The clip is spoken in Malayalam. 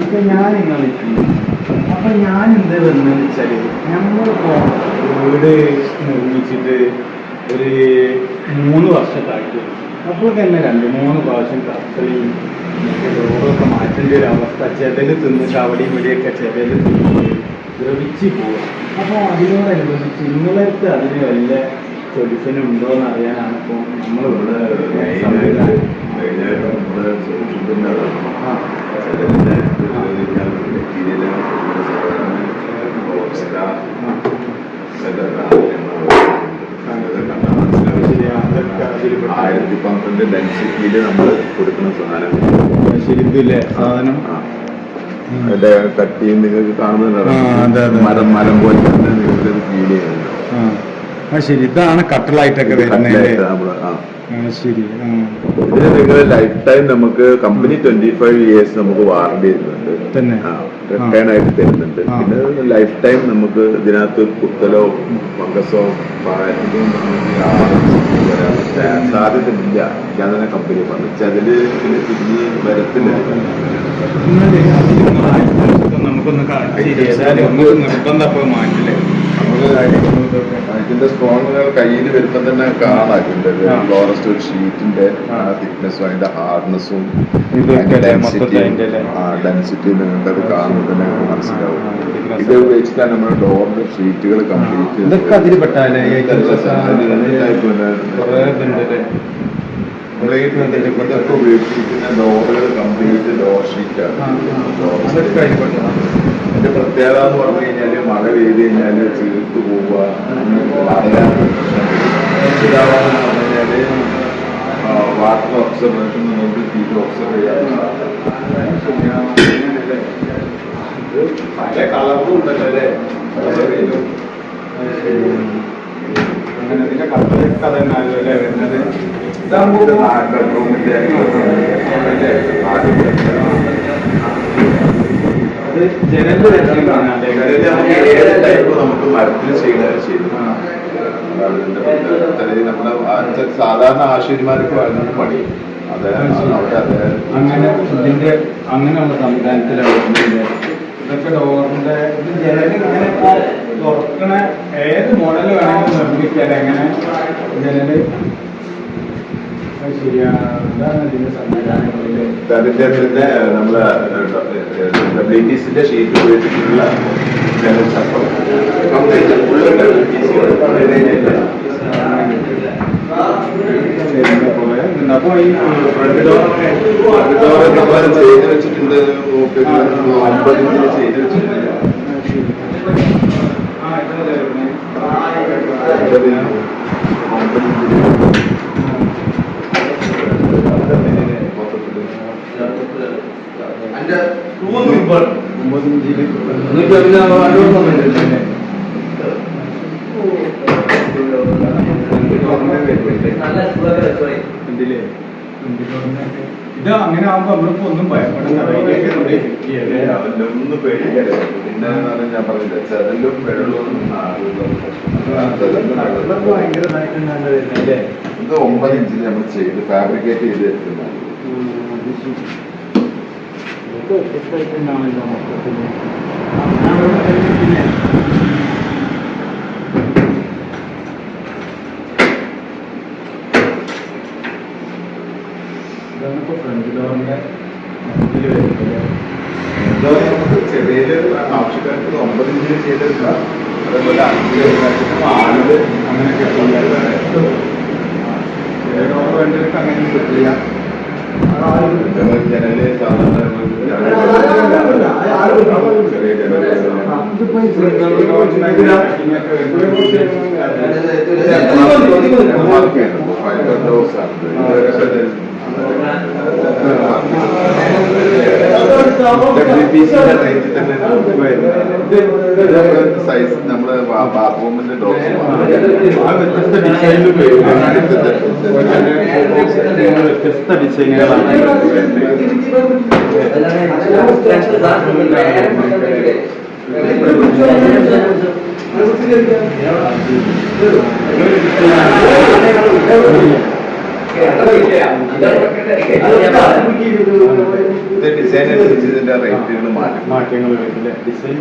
ഇപ്പൊ ഞാൻ ഇങ്ങനെ അപ്പൊ ഞാൻ എന്ത് വന്നെന്ന് വെച്ചാൽ നമ്മളിപ്പോ വീട് നിർമ്മിച്ചിട്ട് ഒരു മൂന്ന് വർഷത്തായിട്ട് അപ്പോൾ തന്നെ രണ്ട് മൂന്ന് പ്രാവശ്യം കത്തലിയും രോഗമൊക്കെ മാറ്റേണ്ട ഒരു അവസ്ഥ ചെതൽ തിന്നിട്ട് അവിടെയും ഇവിടെയൊക്കെ ചെതൽ തിന്നിട്ട് ദ്രവിച്ച് പോകും അപ്പോൾ അതിനോടനുബന്ധിച്ച് നിങ്ങളടുത്ത് അതിന് വല്ല സൊല്യൂഷൻ ഉണ്ടോ എന്ന് അറിയാനാണ് ഇപ്പോൾ നമ്മളിവിടെ മെയിനായിട്ട് നമ്മുടെ സൂക്ഷിക്കുന്ന ആ അതിന്റെ മെറ്റീരിയൽ ആയിരത്തി പന്ത്രണ്ട് ഡെൻസിറ്റിയിൽ നമ്മൾ കൊടുക്കുന്ന സാധനം. ശരിക്കില്ലേ? സാധനം. അതിന്റെ കട്ടിയും നിങ്ങൾക്ക് അതെ. മരം മരം പോലെ തന്നെ നിങ്ങൾക്ക് ഫീൽ ചെയ്യുന്നുണ്ട്. ആ ശരി. ഇതാണ് കട്ടളായിട്ടൊക്കെ വരുന്നത് ശരി. ഇതിന് നിങ്ങൾ ലൈഫ് ടൈം നമുക്ക് കമ്പനി ട്വന്റി ഫൈവ് ഇയേഴ്സ് നമുക്ക് വാറണ്ടി തരുന്നുണ്ട്? റിട്ടേൺ ആയിട്ട് തരുന്നുണ്ട്. പിന്നെ ലൈഫ് ടൈം നമുക്ക് ഇതിനകത്ത് കുത്തലോ ഫംഗസോ വരാൻ സാധ്യതയില്ല. ഞാൻ തന്നെ കമ്പനി പറഞ്ഞു. അതിൽ പിന്നെ തിരിഞ്ഞ് വരത്തില്ല. നമുക്കൊന്ന് നിർബന്ധം മാറ്റില്ലേ? ഇതിന്റെ സ്ട്രോങ് കയ്യിൽ വരുമ്പോ തന്നെ കാണാം. ഇതിന്റെ ഫോറസ്റ്റ് ഒരു ഷീറ്റിന്റെ. തിക്നെസ്സും അതിന്റെ ഹാർഡ്നെസ്സും? ഡെൻസിറ്റി നിങ്ങൾക്ക് അത് കാണുമ്പോൾ തന്നെ മനസ്സിലാവും. ഇത് ഉപയോഗിച്ചിട്ടാണ് നമ്മുടെ ഡോറിന്റെ ഷീറ്റുകൾ കംപ്ലീറ്റ് ഉപയോഗിച്ചിരിക്കുന്ന ഡോറുകൾ കംപ്ലീറ്റ് ഡോർ ഷീറ്റാണ് ഡോർ. പ്രത്യേകത എന്ന് പറഞ്ഞു കഴിഞ്ഞാൽ മഴ പെയ്ത് കഴിഞ്ഞാൽ ചീർത്ത് പോവുക. ഇതാവാന്ന് പറഞ്ഞു കഴിഞ്ഞാൽ വാട്ടർ ഒബ്സർവേഷൻ നമുക്ക് തീരെ ഒബ്സർവ് ചെയ്യാൻ പല കളറും ഉണ്ടല്ലോ അല്ലേ? അങ്ങനെ ഇതിന്റെ കട്ടളൊക്കെ തന്നെ അല്ലേ വരുന്നത്? ഇതാകുമ്പോൾ ബെഡ്റൂമിന്റെ നമുക്ക് മരത്തിൽ ചെയ്തു. നമ്മുടെ സാധാരണ ആശുപത്രിമാർക്ക് വരുന്നത് പണി. അങ്ങനെ ഇതിന്റെ അങ്ങനെയുള്ള സംവിധാനത്തിലാണ് ഇതൊക്കെ ഡോറിന്റെ ഇത് ജനൽ ഇങ്ങനെ ഇപ്പോ തുറക്കണ ഏത് മോഡൽ വേണമെങ്കിലും നിർമ്മിക്കാൻ എങ്ങനെ ജനൽ ശരിയാണ് അതാണ് ഇതിന്റെ സംവിധാനങ്ങളിൽ. അതിന്റെ നമ്മളെ ഡബ്ല്യൂട്ടീസിന്റെ ഷീറ്റ് ഉപയോഗിച്ചിട്ടുള്ള ജനൽ അപ്പം കംപ്ലീറ്റ് ഫുള്ള് അപ്പൊ ഈ ഫ്രണ്ട് ഡോറൊക്കെ നമ്മൾ ചെയ്ത് വെച്ചിട്ടുണ്ട് ഇഞ്ചിൽ ചെയ്ത് വെച്ചിട്ടുണ്ട് ആ ഇതല്ലേ വരുന്നത് ഒമ്പത് ഒമ്പത് ഇഞ്ചിൽ ഇത് അങ്ങനെ ആവുമ്പോ നമ്മളിപ്പോ ഒന്നും ഭയപ്പെടുന്നില്ല അവന്റെ ഒന്നും പേടിക്കരുത് പിന്നെ ഞാൻ പറഞ്ഞില്ല ചെതലും വെള്ളവും ഭയങ്കരമായിട്ടുണ്ടാകുന്ന വരുന്നല്ലേ ഇത് ഒമ്പത് ഇഞ്ചിൽ നമ്മൾ ചെയ്ത് ഫാബ്രിക്കേറ്റ് ചെയ്ത് എടുക്കുന്നത് വ്യത്യസ്തമായിട്ടുണ്ടാവല്ലോ മൊത്തത്തിൽ ഞാൻ ഇവിടെ കഴിഞ്ഞിട്ടില്ലേ? ഇതാണ് ഇപ്പൊ ഫ്രണ്ട് ഡോറിന്റെ ഇതിൽ വരുന്നത്. എന്തോ നമുക്ക് ചെറിയ ആവശ്യക്കാർക്ക് ഒമ്പത് ഇഞ്ചിൽ ചെയ്തെടുക്കാം. അതേപോലെ അഞ്ച് ആറ് അങ്ങനെയൊക്കെ ചെറിയ ഡോർ വേണ്ടവർക്ക് അങ്ങനെ കിട്ടില്ല ജനൽ സാധാരണ സൈസ് നമ്മുടെ ബാത്റൂമിന്റെ ഡോസ് വ്യത്യസ്ത വ്യത്യസ്ത ഡിസൈനുകളാണ് ഡിസൈൻ അനുസരിച്ച് ഇതിന്റെ റേറ്റുകൾ മാറ്റും. മാറ്റങ്ങൾ വരില്ല ഡിസൈൻ